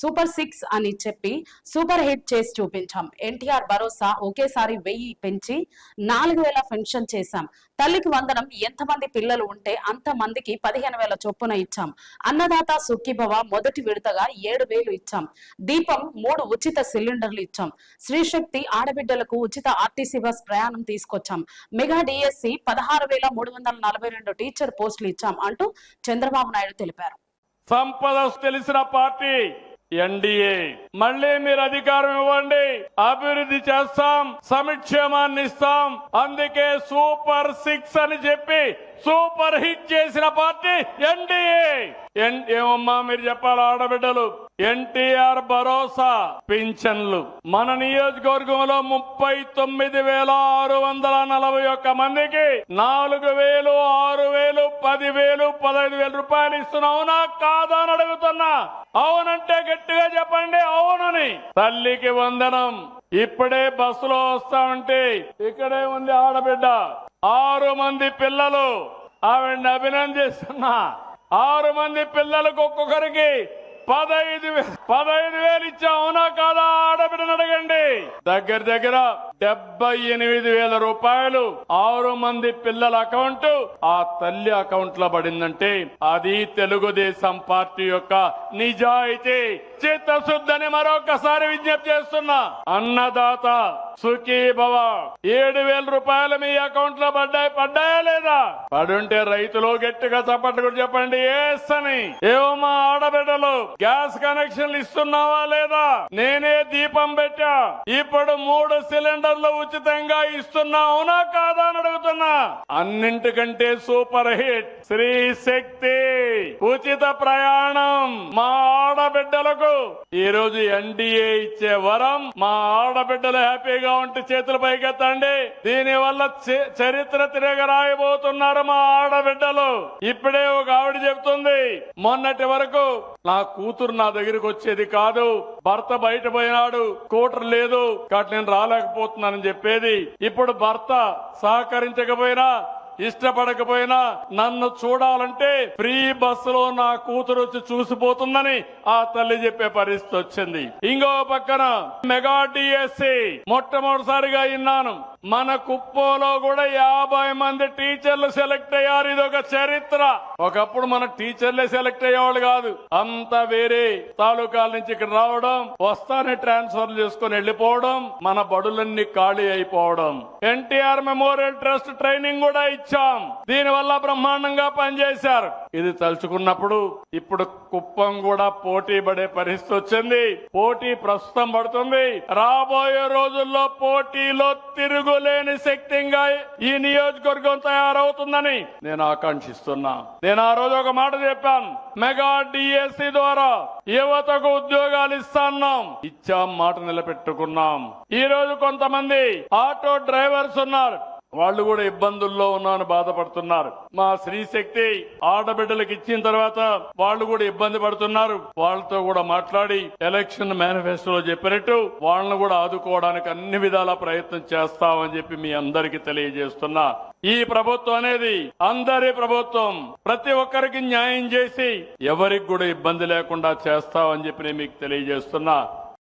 Super six అని చెప్పి super hit చేసి చూపించాం. ఎన్టీఆర్ భరోసా ఒకేసారి వెయ్యి పెంచి నాలుగు వేల పెన్షన్ చేశాం. తల్లికి వందనం ఎంతమంది పిల్లలు ఉంటే అంత మందికి పదిహేను వేల చొప్పున ఇచ్చాం. అన్నదాత సుఖీభవ మొదటి విడతగా ఏడు వేలు ఇచ్చాం. దీపం మూడు ఉచిత సిలిండర్లు ఇచ్చాం. శ్రీశక్తి ఆడబిడ్డలకు ఉచిత ఆర్టీసీ బస్ ప్రయాణం తీసుకొచ్చాం. మెగా డిఎస్సి పదహారు వేల మూడు వందల నలభై రెండు టీచర్ పోస్టులు ఇచ్చాం అంటూ చంద్రబాబు నాయుడు తెలిపారు. సంపద తెలిసిన పార్టీ ఎన్డీఏ. మళ్ళీ మీరు అధికారం ఇవ్వండి. అభివృద్ధి చేస్తాం. సంక్షేమాన్ని ఇస్తాం. అందుకే సూపర్ సిక్స్ అని చెప్పి సూపర్ హిట్ చేసిన పార్టీ ఎన్డీఏ. ఎన్- ఏమమ్మా మీరు చెప్పాలి ఆడబిడ్డలు? ఎన్టీఆర్ భరోసా పింఛన్లు. మన నియోజకవర్గంలో ముప్పై తొమ్మిది వేల ఆరు వందల నలభై ఒక్క మందికి నాలుగు వేలు ఆరు వేలు పది వేలు పదహైదు వేల రూపాయలు ఇస్తున్నా అవునా కాదా అని అడుగుతున్నా. అవునంటే గట్టిగా చెప్పండి అవునని. తల్లికి వందనం. ఇప్పుడే బస్సులో వస్తా ఉంటే ఇక్కడే ఉంది ఆడబిడ్డ. ఆరు మంది పిల్లలు. ఆవిడ్ని అభినందిస్తున్నా. ఆరు మంది పిల్లలకు ఒక్కొక్కరికి పదహైదు పదహైదు వేలు ఇచ్చా అవునా కాదా దగ్గర దగ్గర డెబ్బై ఎనిమిది వేల రూపాయలు ఆరు మంది పిల్లల అకౌంట్ ఆ తల్లి అకౌంట్లో పడిందంటే అది తెలుగుదేశం పార్టీ యొక్క నిజాయితీ. చిత్తశుద్ధని మరొకసారి విజ్ఞప్తి చేస్తున్నా. అన్నదాత సుఖీభవ ఏడు వేల రూపాయలు మీ అకౌంట్లో పడ్డాయి పడ్డాయా లేదా? పడుంటే రైతులు గట్టిగా చప్పట్లు కూడా చెప్పండి ఏస్ అని మా ఆడబిడ్డలు గ్యాస్ కనెక్షన్లు ఇస్తున్నావా లేదా? నేనే దీపం పెట్టా. ఇప్పుడు మూడు సిలిండర్లు ఉచితంగా ఇస్తున్నా అవునా కాదా అని అడుగుతున్నా. అన్నింటికంటే సూపర్ హిట్ శ్రీ శక్తి ఉచిత ప్రయాణం మా ఆడబిడ్డలకు. ఈ రోజు ఎన్డీఏ ఇచ్చే వరం మా ఆడబిడ్డలు హ్యాపీగా ఉంటే చేతులు పైకెత్తండి. దీని వల్ల చ- చరిత్ర తిరగరాయబోతున్నారు మా ఆడబిడ్డలు. ఇప్పుడే ఒక ఆవిడ చెప్తుంది మొన్నటి వరకు నా కూతురు నా దగ్గరికి వచ్చేది కాదు భర్త బయట పోయినాడు కూటర్ లేదు కాబట్టి నేను రాలేకపోతున్నానని చెప్పేది. ఇప్పుడు భర్త సహకరించకపోయినా ఇష్టపడకపోయినా నన్ను చూడాలంటే ఫ్రీ బస్సులో నా కూతురు వచ్చి చూసిపోతుందని ఆ తల్లి చెప్పే పరిస్థితి వచ్చింది. ఇంకో పక్కన మెగా డిఎస్సి మొట్టమొదటిసారిగా విన్నాను. మన కుప్పంలో కూడా యాభై మంది టీచర్లు సెలెక్ట్ అయ్యారు. ఇది ఒక చరిత్ర. ఒకప్పుడు మన టీచర్లే సెలెక్ట్ అయ్యేవాళ్ళు కాదు. అంత వేరే తాలూకాల నుంచి ఇక్కడ రావడం వస్తానే ట్రాన్స్ఫర్ చేసుకుని వెళ్ళిపోవడం మన బడులన్నీ ఖాళీ అయిపోవడం. ఎన్టీఆర్ మెమోరియల్ ట్రస్ట్ ట్రైనింగ్ కూడా ఇచ్చాం. దీని వల్ల బ్రహ్మాండంగా పనిచేశారు. ఇది తలుచుకున్నప్పుడు ఇప్పుడు కుప్పం కూడా పోటీ పడే పరిస్థితి వచ్చింది. పోటీ ప్రస్తుతం పడుతుంది. రాబోయే రోజుల్లో పోటీలో తిరుగు తిరుగులేని శక్తిగా ఈ నియోజకవర్గం తయారవుతుందని నేను ఆకాంక్షిస్తున్నా. నేను ఆ రోజు ఒక మాట చెప్పాను మెగా డిఎస్సి ద్వారా యువతకు ఉద్యోగాలు ఇస్తాన్నాం. ఇచ్చాం మాట నిలబెట్టుకున్నాం. ఈ రోజు కొంతమంది ఆటో డ్రైవర్స్ ఉన్నారు. వాళ్ళు కూడా ఇబ్బందుల్లో ఉన్నామని బాధపడుతున్నారు. మా శ్రీశక్తి ఆడబిడ్డలకు ఇచ్చిన తర్వాత వాళ్ళు కూడా ఇబ్బంది పడుతున్నారు. వాళ్ళతో కూడా మాట్లాడి ఎలక్షన్ మేనిఫెస్టోలో చెప్పినట్టు వాళ్ళను కూడా ఆదుకోవడానికి అన్ని విధాల ప్రయత్నం చేస్తామని చెప్పి మీ అందరికీ తెలియజేస్తున్నా. ఈ ప్రభుత్వం అనేది అందరి ప్రభుత్వం. ప్రతి ఒక్కరికి న్యాయం చేసి ఎవరికి కూడా ఇబ్బంది లేకుండా చేస్తామని చెప్పి నేను మీకు తెలియజేస్తున్నా.